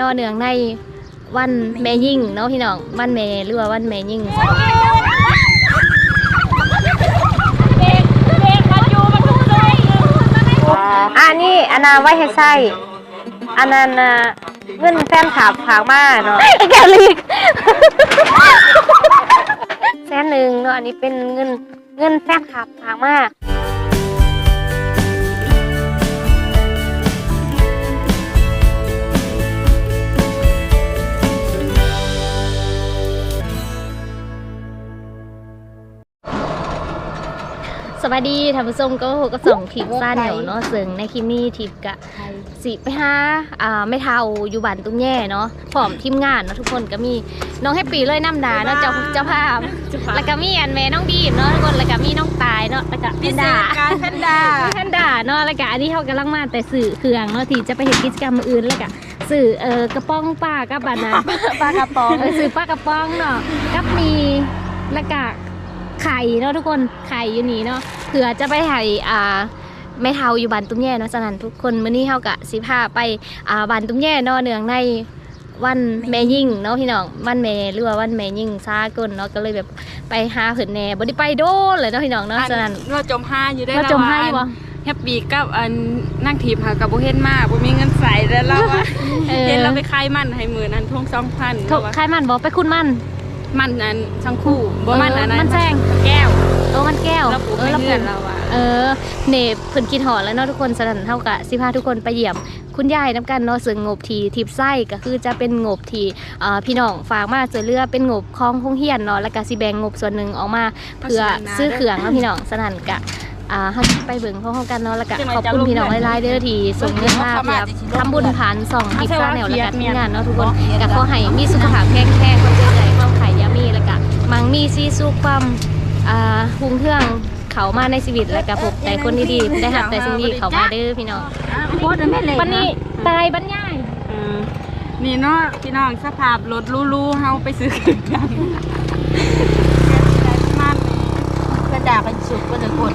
นอเนืองในวันแม่ยิ่งเนาะพี่น้องวันแม่หรือว่าวันแม่ยิ่งอันนี้อันนาไว้ให้ใส่อันนั้นน่ะเงินแฟนขับฝากมาเนาะแกลีกแสนหนึ่งเนาะอันนี้เป็นเงินเงินแฟนขับฝากมา สวัสดีท่านผู้ชมก็พบกับสองทีมซ่าเหนียวเนาะซึ่งในคลิปนี้ทีมกะสิไปหาอ่าไม่เท่าอยู่บ้านตุ้มแย่เนาะพร้อมทีมงานเนาะทุกคนก็มีน้องแฮปปี้เลยน้ำดาเนาะเจ้าเจ้าภาพแล้วก็มีอันแม่น้องดีมเนาะทุกคนแล้วก็มีน้องตายเนาะแล้วก็แพนด้าการแพนด้าแพนด้าเนาะแล้วก็อันนี้เขากำลังมาแต่สื่อเครื่องเนาะที่จะไปเห็นกิจกรรมอื่นแล้วก็สื่อเออกระป๋องป้ากับบานาปลากระป๋องเออสื่อป้ากระป๋องเนาะกับมีแล้วก็ ไข่เนาะทุกคนไข่อยู่นี่เนาะเผื่อจะไปให้อ่าแม่เทาอยู่บ้านตุ้มแย่เนาะฉะนั้นทุกคนมื้อนี้เฮากะสิพาไปอ่าบ้านตุ้มแย่เนาะเนืองในวันแม่ยิ่งเนาะพี่น้องวันแม่หรือว่าวันแม่ยิ่งซากลเนาะก็เลยแบบไปหาเพิ่นแหน่บ่ได้ไปโดนเลยเนาะพี่น้องเนาะฉะนั้นเราจมห้าอยู่ได้เราจมให้บ่แฮปปี้กับอันนั่งทีมหากับโบเฮนมากบ่มีเงินใส่แล้วเราอะเออเห็นเราไปคายมันให้หมื่นอันทงสองพันถูกใครมันบ่ไปคุณมัน มันอันช่างคู่บ่มันอันนั้นมันแซงแก้วโอ้มันแก้วเราปลูกเออให้เราปเพื่ลูอนกเราอะเออเนบเพิ่นกินหอดแล้วเนาะทุกคนฉะนั้นเฮากะสิพาทุกคนไปเยี่ยมคุณยายน้ำกันเนาะซึ่งงบที่ทิพไส้ก็คือจะเป็นงบที่อ่าพี่น้องฝากมาเจอเรือเป็นงบของโรงเรียนเนาะแล้วก็สิแบ่งงบส่วนหนึ่งออกมาเพื่อซื้อเครื่องเนาะพี่น้องฉะนั้นกะอ่าเฮาสิไปเบิ่งพร้อมๆกันเนาะแล้วก็ขอบคุณพี่น้องหลายๆเด้อที่ส่งเงินมาเพื่อทำบุญผ่านสองทิพซ่าแนวแล้วก็ทีมงานเนาะทุกคนก็ขอให้มีสุขภาพแข็งแรงคนเจอใจ มังมีซีซุกความอ่าหุงเครื่องเขามาในชีวิตแล้วก็พบแต่คนดีๆได้หับแต่สิ่งดีเขามาเด้อพี่น้องโคตรไม่เล็กวันนี้ตายบรรยายเออนี่เนาะพี่น้องสภาพรถลู่ๆเฮาไปซื้อเครื่องกันมันกระดาษเป็นสุกก็จะคน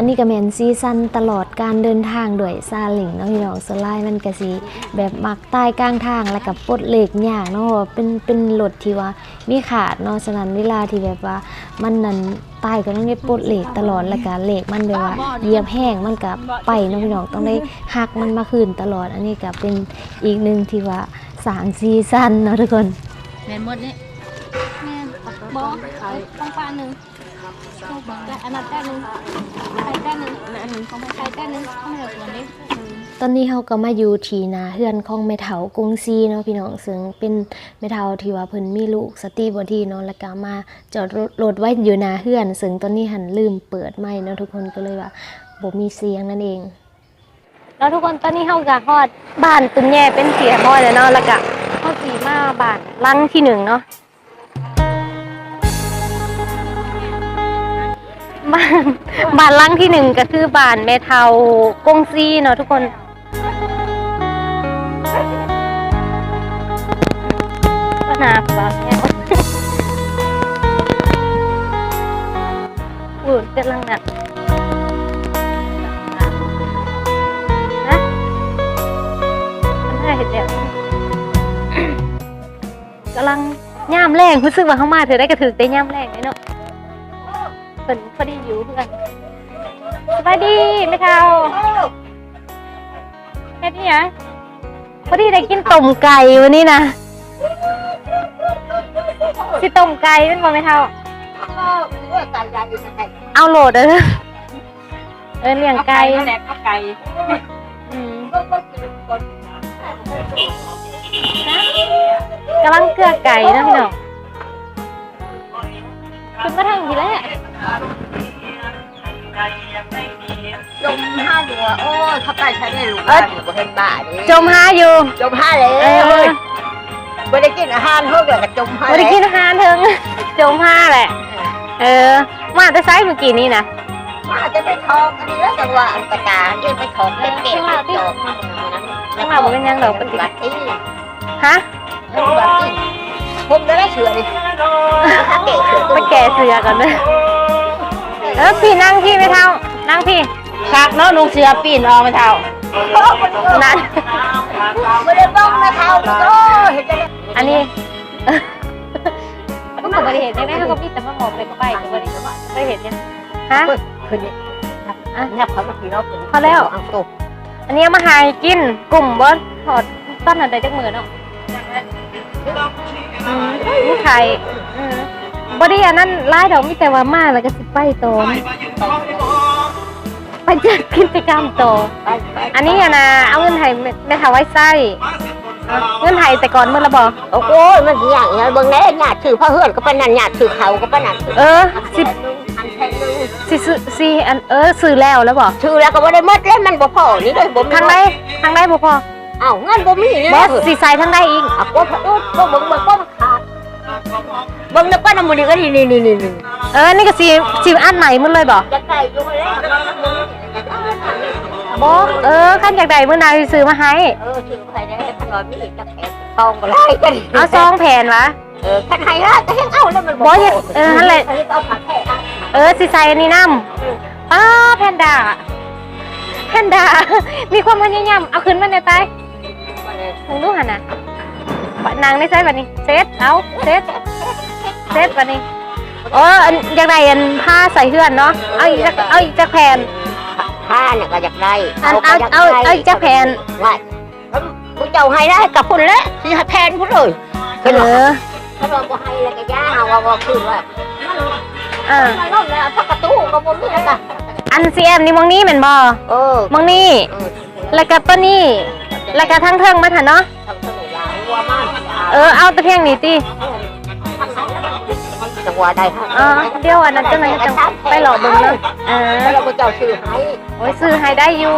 อันนี้ก็แมนซีซันตลอดการเดินทางด้วยซาเลิงเนาะพี่น้องสไลด์มันก็สิแบบมักใต้กลางทางแล้วก็ปลดเหล็กยากเนาะเป็นเป็นรถที่ว่ามีขาดเนาะฉะนั้นเวลาที่แบบว่ามันนั้นใต้ก็ต้องได้ปลดเหล็กตลอดแล้วก็เหล็กมันแบบว่าเหยียบแห้งมันก็ไปเนาะพี่น้องต้องได้หักมันมาคืนตลอด อันนี้ก็เป็นอีกหนึ่งที่ว่าสางซีซันเนาะทุกคนแม่นหมดนี่แม่บอต้องปลาหนึ่ง และอันนั้นแต้หนึ่งไข่แต้หนึ่งและอันหนึ่งของไข่แต้หนึ่งข้าวเหนียวตัวนี้ตอนนี้เราก็มาอยู่ที่นาเฮือนของแม่เฒ่ากรุงซีเนาะพี่น้องซึ่งเป็นแม่เฒ่าที่ว่าเพิ่นมีลูกสติบ่ดีเนาะแล้วก็มาจอดรถรถไว้อยู่นาเฮือน ซึ่งตอนนี้หันลืมเปิดไม้เนาะทุกคนก็เลยว่าบ่มีเสียงนั่นเอง แล้วทุกคนตอนนี้เฮาก็ฮอดบ้านตุ้มแย่เป็นเสียม้อยแล้วเนาะแล้วก็เฮาสิมาบ้านหลังที่หนึ่งเนาะ บ้านบ้านหลังที่หนึ่งก็คือบ้านแม่เทากงซีเนาะทุกคนก็นาบ้านเนี่ยอูดเป็นลังน่ะนะมันได้เห็นแล้วกำลังย่ามแรงรู้สึกว่าเข้ามาเธอได้กระถือได้ย่ามแรงเลยเนาะเพิ่นพอดีอยู่ เพื่อนสวัสดีแม่เฒ่าเฮ็ดนี่หยังพอดีได้กินต้มไก่วันนี้นะสิต้มไก่เป็นบ่แม่เฒ่าก็ตายายอยู่ในไก่เอาโหลดเด้อเออเลี้ยงไก่แหลกก็ไก่อืมก็ก็คือคนกำลังเกลือไก่นะพี่น้องขึ้นมาทางทีแล้ว จมห้าหัวโอ้เขาไปใช้ในลูกบ้านอยู่บ่เห็นบ้าดิจมหาอยู่จมห้าเลยเออบ่ได้กินอาหารเพิ่มเลยก็จมห้าบ่ได้กินอาหารเถิงจมหาแหละ เออมาแต่ไซส์เมื่อกี้นี่นะอาจจะไปทองอันนี้แล้วจังหวะอันตะการยื่นไปทองเก็บเก็บจบข้างหลังบ่เป็นหยังดอกปฏิบัตรที่ฮะบัตรที่ผมได้เชื่อดิถ้าเก๋เชื่อไปแก่เสือก่อนเด้อ เออพี่นั่งพี่ไม่เท่า นั่งพี่ชักเนาะนุ่งเสื้อปีนออกมาเท่านั่นไม่ได้บ้องมาเท่าโอ้เห็นจะอันนี้มันก็บริเหตุได้ไหมเขาก็มีแต่มาหมอบไปก็ไปก็บริบริเหตุเนี่ยฮะคืนนี้อะเนี่ยเขาก็ขี่รถพอแล้วเอาตกอันนี้เอามาใหายกินกลุ่มบอสถอดต้นหันใจจากมือเนาะอืมมีไข่อืม บอดี้อันนั้นไล่ดอกมีแต่ว่ามาแล้วก็สิไปโตมไปจัดกิจกรรมโตไปไปอันนี้อะนะเอาเงินไทยไม่ทาไว้ไส้เอาเงินไทยแต่ก่อนเมื่อละบอโอ้โหมันอย่างเงี้ยเบิ่งแน่หยาดถือผ้าเฮือนก็เป็นนั่นหยาดถือเขาก็เป็นนั่นเออสิอันแทนนึงสิซื้อสิอันเออซื้อแล้วแล้วบอถือแล้วก็บ่ได้หมดแล้วมันบ่พอนี่เลยบ่มีทางใดทางใดบ่พอเอ้าเงินบ่มีนี่บอนะสสิใส่ทางใดอีกอะก็พอบ่เบิ่งเบิ่งก็ขาด เบิ่งแล้วก็นำมือนี่ก็นี่นี่นี่นี่เออ นี่ก็สิสิอันใหม่หมันเลยบอจะใส่อยู่แล้วบอเออขั้นจากใดเมื่อนายสิซื้อมาให้เออถือไปได้ขนมมีจะแขกทองบ่ได้กันเอาซองแผ่นวะเออคันให้ละก็ยังเอาแล้วมันบ่อย่าเออนั่นแหละเอาผักแท้นะเออสิใส่อันนี้น้ำป้าแพนด้าแพนด้ามีความพยายามเอาขึ้นมาในใต้มึงดูหันนะนางในใส่แบบนี้เซตเอาเซต เซตแบบนี้เอออันอยากได้อันผ้าใส่เฮือนเนาะเอาอีกจักเอาอีกจักแผ่นผ้าเนี่ยก็อยากได้อันเอาเอาเอาอีกจักแผ่นว่าผู้เจ้าให้ได้กับคุณแล้วสิให้แทนผู้เลยเออถ้าเราบ่ให้แล้วก็ย่าว่าว่าคือว่าอ่ามันล่มแล้วถ้ากระตู้ก็บ่มีแล้วก็อันซีเอ็มนี่มองนี่เหม็นบ่เออมองนี่แล้วก็ตัวนี้แล้วก็ทั้งเทิงมาถันเนาะทำสนุกยาวัวมากเออเอาแตะเพียงนี้ติ จังหวะใดฮะอ๋อเดี๋ยวอันนั้นจังไหนจังไปหลอกเบิ่งเนาะเออแล้วเราก็เจ้าชื่อให้โอ้ยซื้อให้ได้อยู่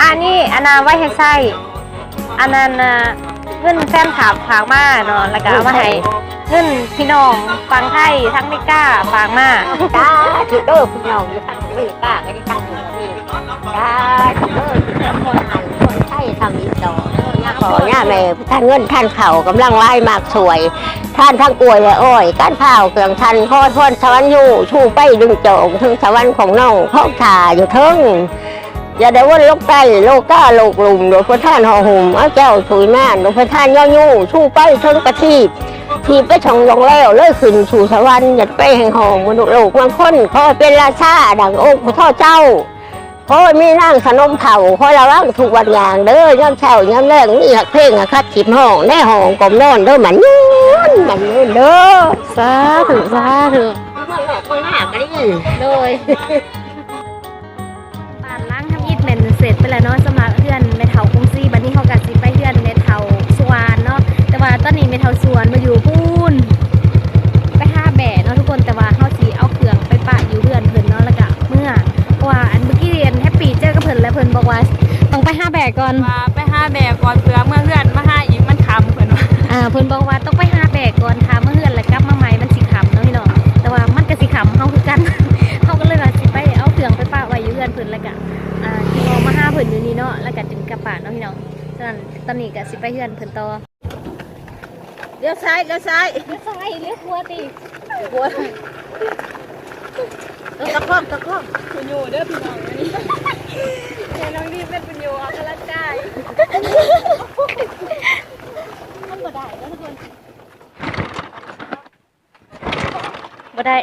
อันนี้อันนาไว้ให้ใส่อันนั้นน่ะเงินแฟนถามฝากมาเนาะแล้วก็เอามาให้เงินพี่น้องฟังไทยทั้งไม่กล้าฝากมาจ้าถือเด้อพี่น้องอยู่ทางนี้กล้าก็ได้ตั้งอยู่นี่จ้าถือเด้อทุกคนให้คนใช้ทำอีกดอกยากพ่ อย่าแม่ท่านเงินท่านเข่ากำลังไล่มากสวย ท่านทั้งกลวยและอ้อยก้านเผาเครื่องทันพอดพอนสวรรค์อยู่ชูไปดึงโจงถึงสวรรค์ของน้องพ่อถ่าอยู่เทิงอย่าได้วนลกใต้โลกก้าโลกลุมโดยพระท่านหอหุ่มเอาเจ้าถุยแม่นโดยพระท่านย่อยูชูไปถึงประทีปทีไปช่องลงแล้วเลยขึ้นสู่สวรรค์อย่าไปแห่งหองมนุษย์โลกบางคนขอเป็นราชาดังองค์พระท่อเจ้า โอ้ยมีนั่งขนมเผาคอยระวังทุกวันอย่างเด้อย่ำเช้าย่ำแรงนี่หักเพลงอะคัดขิมห้องแน่ห้องกลมนอนเด้อมันยืนมันยืนเด้อสาธุสาธุคนหน้าก็ได้ยินโดยปานล้างทำอิดเหม็นเสร็จไปแล้วเนาะสมัครเพื่อน อนนี้ก็สิไปเฮือนเพิ่นต่อเลี้ยวซ้ายเลี้ยวซ้ายเลี้ยวซ้ายเลี้ยวขวาติหัวตะคอกตะคอกคุณอยู่เด้อพี่น้องอันนี้แค่น้องดีเป็นคุณอยู่ออกกำลังกายมันบ่ได้เนาะทุกคนบ่ได้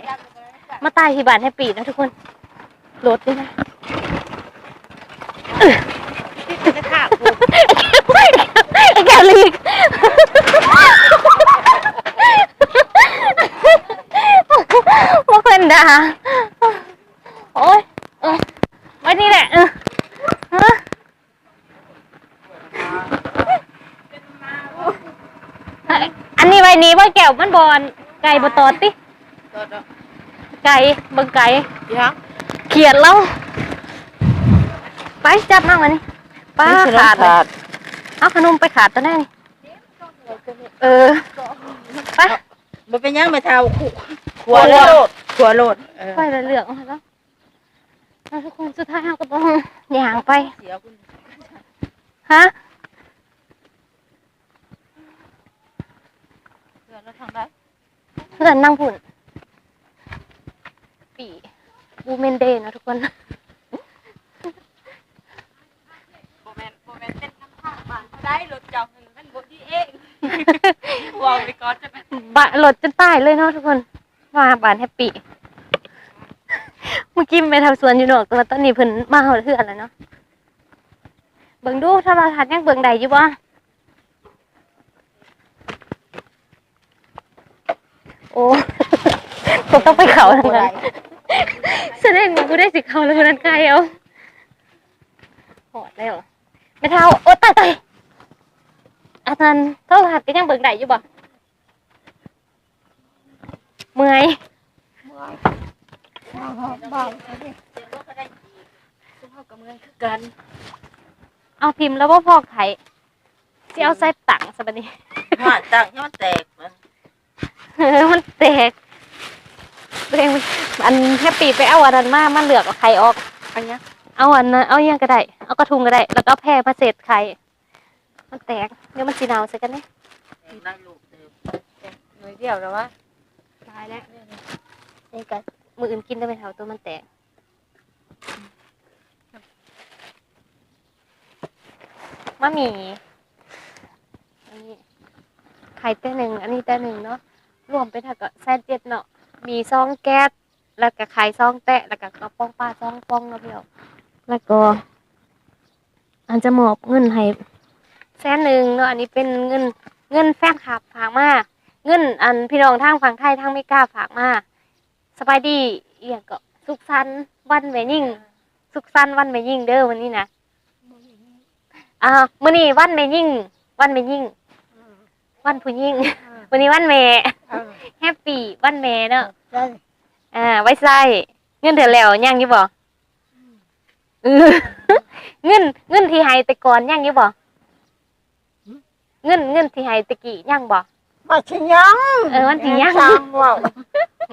มาตายที่บ้านแฮปปี้เนาะทุกคนรถด้วยนะจะขาบ ไอ้แก้วลีกว่าเพิ่นด่าโอ้ยเออไว้นี่แหละเออเอออันนี้ไว้นี้ว่าแก้วมันบอลไก่บตอดติไก่เบิ่งไก่ยังเขียดแล้วไปจับมาวันนี้ป้าขาด เลยเอาขนมไปขาดตัวแน่นี่เออไปมันเป็นยังไม่เท่าขวโลดขวโลดไปเลยเหลืองแล้วแล้วทุกคนสุดท้ายเราก็ต้องย่างไปเสียคุณฮะเพื่อนเราทำได้เพื่อนนั่งผุ่นปีบูเมนเดย์นะทุกคน โมเมนต์โมเมนต์เป็นคำถามบ้านเขาได้รถเจ้าหนึ่งเป็นบทที่เอง วางไปก่อนจะเป็นบะรถจนตายเลยเนาะทุกคนมาบานแฮปปี้เมื่อกี้ไปทำสวนอยู่นอกแต่ว่าตอนนี้เพิ่นมาเฮาเทือนแล้วเนาะเบิ่งดูถ้าเราทัดยังเบิ่งได้อยู่บ่โอ้ผมต้องไปเขาทางนั้นแสดงว่ากูได้สิเขาแล้วคนนั้นไกลเอาหอดแล้วไม่เท่าโอ้ตายตาย อาจารย์โทรทัศน์ก็ยังเบิ่งได้อยู่บ่เมื่อยกันเอาพิมพ์แล้วว่าพอกไข่ที่เอาใส่ตังสบันนี้หัวตังให้มันแตกมันเออมันแตกตัวเองมันอันแฮปปี้ไปเอาอันนั้นมามันเหลือกเอาไข่ออกอันนี้เอาอันนั้นเอาอยังก็ได้ เอากระทุงก็ได้ แล้วก็เอาแพร่มาเศษไข่ มันแตกเดี๋ยวมันสีหนาวใส่กันเนี่ยได้ลูกเดิมหน่วยเดียวแล้ววะตายแล้วนี่ก็มืออื่นกินได้ไหมเท่าตัวมันแตกมะหมี่อันนี้ไข่แต่หนึ่งอันนี้แต่หนึ่งเนาะรวมเป็นเท่ากับแซนเจ็ดเนาะมีซองแก๊สแล้วก็ไข่ซองแตะแล้วก็กระป๋องปลาซองป้องเนาะพี่เอาแล้วก็อันจะมอบเงินให้ แสนหนึ่งเนาะอันนี้เป็นเงินเงินแฟนคลับฝากมาเงินอันพี่น้องทางฝั่งไทยทางไม่กล้าฝากมาสบายดีเอียงก็สุขสันต์วันแม่ยิ่ง สุขสันต์วันแม่ยิ่งเด้อวันนี้นะอ่ามื้อนี้วันแม่ยิ่ง วันแม่ยิ่ง วันผู้ยิ่งวันนี้วันแม่แฮปปี้วันแม่เนาะได้อ่า ไว้ใส่เงินเดือนแล้วยังอยู่บ่เออเงินเงินที่ให้แต่ก่อนยังอยู่บ่ เงินเงินที่ให้ตะกี้ยังบ่มาชิยังเออวันที่ยังสร้างว่าว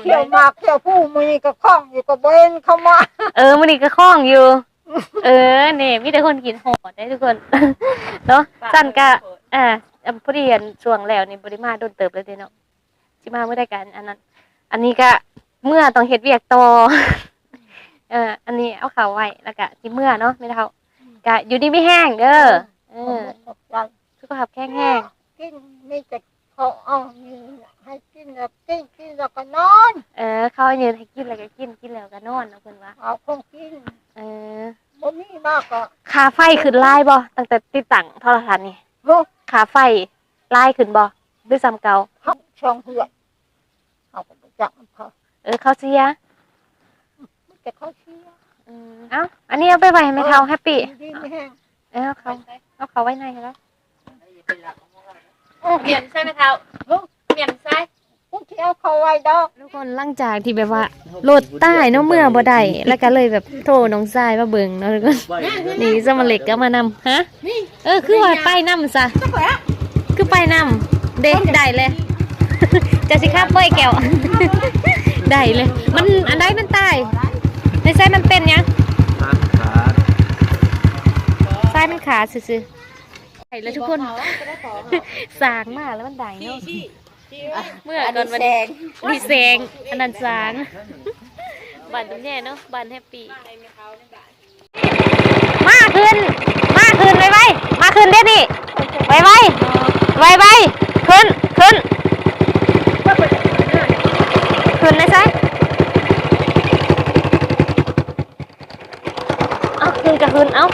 เขี่ยวหมากเขี่ยวผู้มีก็คล้องอยู่ก็เบนเข้ามาเออมันนี่ก็คล้องอยู่ เออเนี่ยมีแต่คนกินโหดได้ทุกคน เนาะจันกะอ่าอ่าพอดีอันช่วงแล้วนี่บริมาโดนเติบเลยเด้เนาะสิมาเมื่อใดกันอันนั้น อันนี้ก็เมื่อต้องเฮ็ดเวียกต่อ เออ อันนี้เอาเขาไว้แล้วก็สิเมื่อเนาะไม่เท่าก็อยู่ดีไม่แห้งเด้อเออวันสุ ขภาพแข็งแห้งกินมีแต่เขาเอานี่ให้กินแล้วกินกินแล้วก็นอนเออ เขาให้ยืนให้กินแล้วก็กินกินแล้วก็นอนเนาะเพิ่นว่าเอาของกินเออบ่มีมากก็ค่าไฟขึ้นหลายบ่ตั้งแต่ติดตั้งโทรทัศน์นี่ลูกค่าไฟหลายขึ้นบ่หรือซ้ำเก่าเขาช่องเหือดเขาก็บ่จักเขาเออเขาเสียมีแต่เขาเชียร์อืมเอ้าอันนี้เอาไปไว้ให้แม่เฒ่าแฮปปี้ดีไม่แห้ง เออเอาเขาเอาเขาไว้ในแล้ว เปลี่ยนใช่ไหมเท้าเปลี่ยนใช่กูสิเอาเขาไว้ดอกทุกคนหลังจากที่แบบว่ารถใต้เนาะเมื่อบ่ได้แล้วก็เลยแบบโทรน้องชายมาเบิ่งเนาะทุกคนนี่สมาเล็กก็มานำฮะเออคือว่าไปนำซะคือไปนำเด็กได้เลยจะสิครับเป้ยแก้วได้เลย มันอันใดมันตายในไส้มันเป็นหยังไส้มันขาดซื่อๆ ได้เลยทุกคนสางมากแล้วมันได้เนาะเมื่อก่อนวันมีแสงอันนั้นสางบันตรงแน่เนาะบันแฮปปี้มาขึ้นมาขึ้นไวไวๆมาขึ้นเด็ดนี่ไวไวไวไวๆขึ้นขึ้นขึ้นเลยไซเอาขึ้นกับขึ้นเอา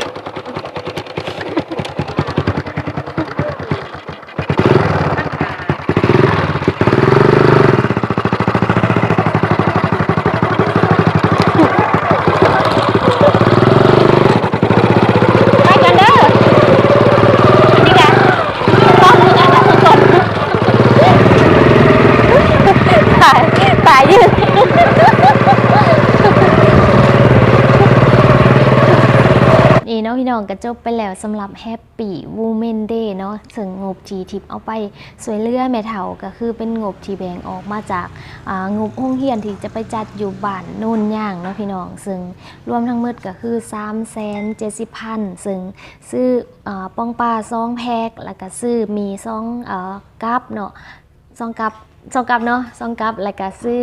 ไปกันเด้อนี่ค่ะต้องมือกันนะทุกคนตายตายยืน น้องก็จบไปแล้วสำหรับ Happy Women Day เนาะซึ่งงบทีทิปเอาไปสวยเลือแม่เฒ่าก็คือเป็นงบที่แบ่งออกมาจากงบห้องเฮียนที่จะไปจัดอยู่บ้านโน่นย่างเนาะพี่น้อง ซึ่งรวมทั้งหมดก็คือ3 7 0 0 0พันซึ่งซื้ออป้องปลาซองแพ็กแล้วก็ซื้อมีซองอกับเนาะซองกับซองกับเนาะซองกับแล้วก็ซื้อ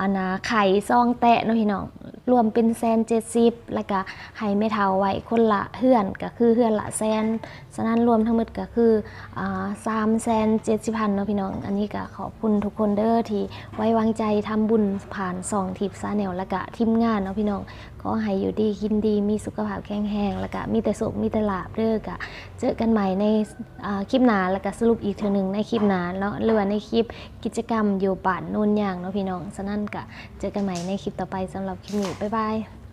อันนะไข่ซองแตะเนาะพี่น้องรวมเป็นแสนเจ็ดสิบแล้วก็ให้ไม่เท่าไว้คนละเฮือนก็คือเฮือนละแสนฉะนั้นรวมทั้งหมดก็คืออ่าสามแสนเจ็ดสิบพันเนาะพี่น้อง อันนี้ก็ขอบคุณทุกคนเด้อที่ไว้วางใจทำบุญผ่านสองทิปซาแนลแล้วก็ทีมงานเนาะพี่น้อง อให้อยู่ดีกินดีมีสุขภาพแข็งแรงแล้วก็มีแต่สุขมีแต่ลาบเด้อกะเจอกันใหม่ในคลิปหนาแล้วก็สรุปอีกเทอหนึ่งในคลิปหนาแล้วหรือว่าในคลิปกิจกรรมอยู่ป่านโน่นอย่างเนาะพี่น้องฉะนั้นกะเจอกันใหม่ในคลิปต่อไปสำหรับคลิปนี้บ๊ายบาย